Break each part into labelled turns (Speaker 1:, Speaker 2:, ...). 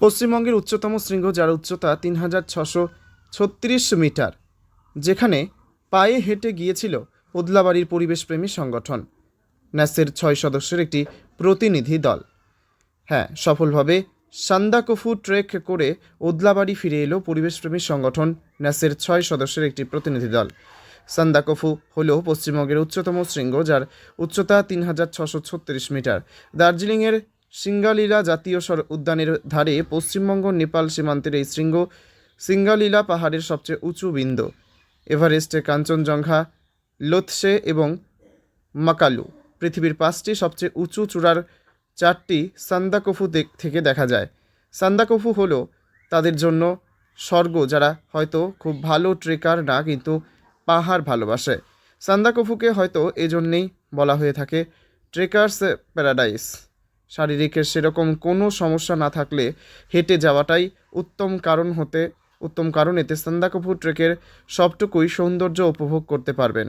Speaker 1: পশ্চিমবঙ্গের উচ্চতম শৃঙ্গ, যার উচ্চতা তিন হাজার ছশো ছত্রিশ মিটার, যেখানে পায়ে হেঁটে গিয়েছিল ওদলাবাড়ির পরিবেশপ্রেমী সংগঠন। ন্যাসের ছয় সদস্যের একটি প্রতিনিধি দল। হ্যাঁ সফলভাবে সান্দাকফু ট্রেক করে ওদলাবাড়ি ফিরে এলো পরিবেশপ্রেমী সংগঠন, ন্যাসের ছয় সদস্যের একটি প্রতিনিধি দল। সান্দাকফু হল পশ্চিমবঙ্গের উচ্চতম শৃঙ্গ, যার উচ্চতা তিন হাজার ছশো ছত্রিশ মিটার। দার্জিলিংয়ের সিঙ্গালীলা জাতীয় উদ্যানের ধারে পশ্চিমবঙ্গ, নেপাল সীমান্তের এই শৃঙ্গ সিঙ্গালীলা পাহাড়ের সবচেয়ে উঁচু বিন্দু। এভারেস্টে কাঞ্চনজঙ্ঘা, লোথসে এবং মাকালু পৃথিবীর পাঁচটি সবচেয়ে উঁচু চূড়ার চারটি সান্দাকফু থেকে দেখা যায়। সান্দাকফু হলো তাদের জন্য স্বর্গ যারা হয়তো খুব ভালো ট্রেকার না, কিন্তু পাহাড় ভালোবাসে। সান্দাকফুকে হয়তো এজন্যেই বলা হয়ে থাকে ট্রেকার্স প্যারাডাইস। শারীরিকের সেরকম কোনো সমস্যা না থাকলে হেঁটে যাওয়াটাই উত্তম কারণ হতে, উত্তম কারণ এতে সান্দাকফু ট্রেকের সবটুকুই সৌন্দর্য উপভোগ করতে পারবেন।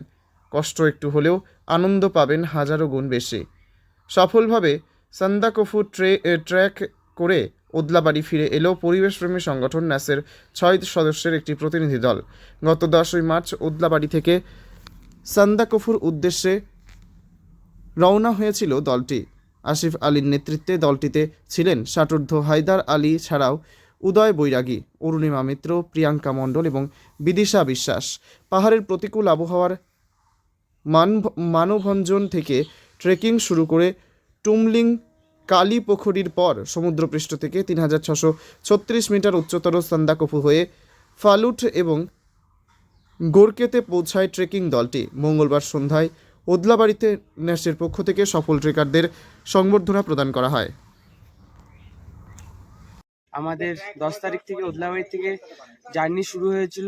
Speaker 1: কষ্ট একটু হলেও আনন্দ পাবেন হাজারো গুণ বেশি। সফলভাবে সান্দাকফু ট্রে ট্র্যাক করে ওদলাবাড়ি ফিরে এলো পরিবেশপ্রেমী সংগঠন ন্যাসের ছয় সদস্যের একটি প্রতিনিধি দল। গত দশই মার্চ ওদলাবাড়ি থেকে সান্দাকফুর উদ্দেশ্যে রওনা হয়েছিল দলটি। আসিফ আলীর নেতৃত্বে দলটিতে ছিলেন ষাটোর্ধ হায়দার আলী ছাড়াও উদয় বৈরাগী, অরুণিমা মিত্র, প্রিয়াঙ্কা মণ্ডল এবং বিদিশা বিশ্বাস। পাহাড়ের প্রতিকূল আবহাওয়ার মান মানভঞ্জন থেকে ট্রেকিং শুরু করে টুমলিং কালী পুখুরির পর সমুদ্রপৃষ্ঠ থেকে তিন হাজার ছশো ছত্রিশ মিটার উচ্চতর সান্দাকফু হয়ে ফালুট এবং গোরকেতে পৌঁছায় ট্রেকিং দলটি। মঙ্গলবার সন্ধ্যায় ওদলাবাড়িতে ন্যাসের পক্ষ থেকে সফল ট্রেকারদের সংবর্ধনা প্রদান করা হয়।
Speaker 2: আমাদের দশ তারিখ থেকে ওদলাবাড়ি থেকে জার্নি শুরু হয়েছিল।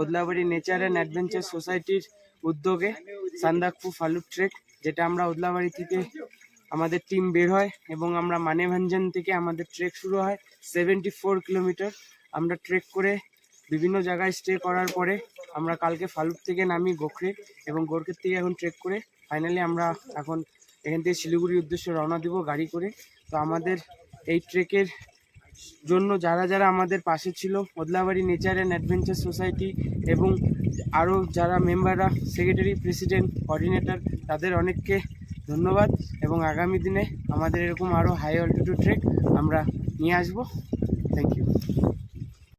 Speaker 2: ওদলাবাড়ি নেচার অ্যান্ড অ্যাডভেঞ্চার সোসাইটির উদ্যোগে সান্দাকফু ফালুক ট্রেক, যেটা আমরা ওদলাবাড়ি থেকে আমাদের টিম বের হয় এবং আমরা মানেভাঞ্জন থেকে আমাদের ট্রেক শুরু হয়। সেভেন্টি ফোর কিলোমিটার আমরা ট্রেক করে বিভিন্ন জায়গায় স্টে করার পরে আমরা কালকে ফালুক থেকে নামি গোখরে এবং গোরখের থেকে এখন ট্রেক করে ফাইনালি আমরা এখন এখান থেকে শিলিগুড়ির উদ্দেশ্যে রওনা দিব গাড়ি করে। তো আমাদের এই ট্রেকের জন্য যারা যারা আমাদের পাশে ছিল Odlabari nature and adventure society এবং আরও যারা মেম্বাররা সেক্রেটারি প্রেসিডেন্ট কোঅর্ডিনেটর তাদের অনেককে ধন্যবাদ এবং আগামী দিনে আমাদের এরকম আরও হাই অল্টিটিউড ট্রেক আমরা নিয়ে আসব। Thank you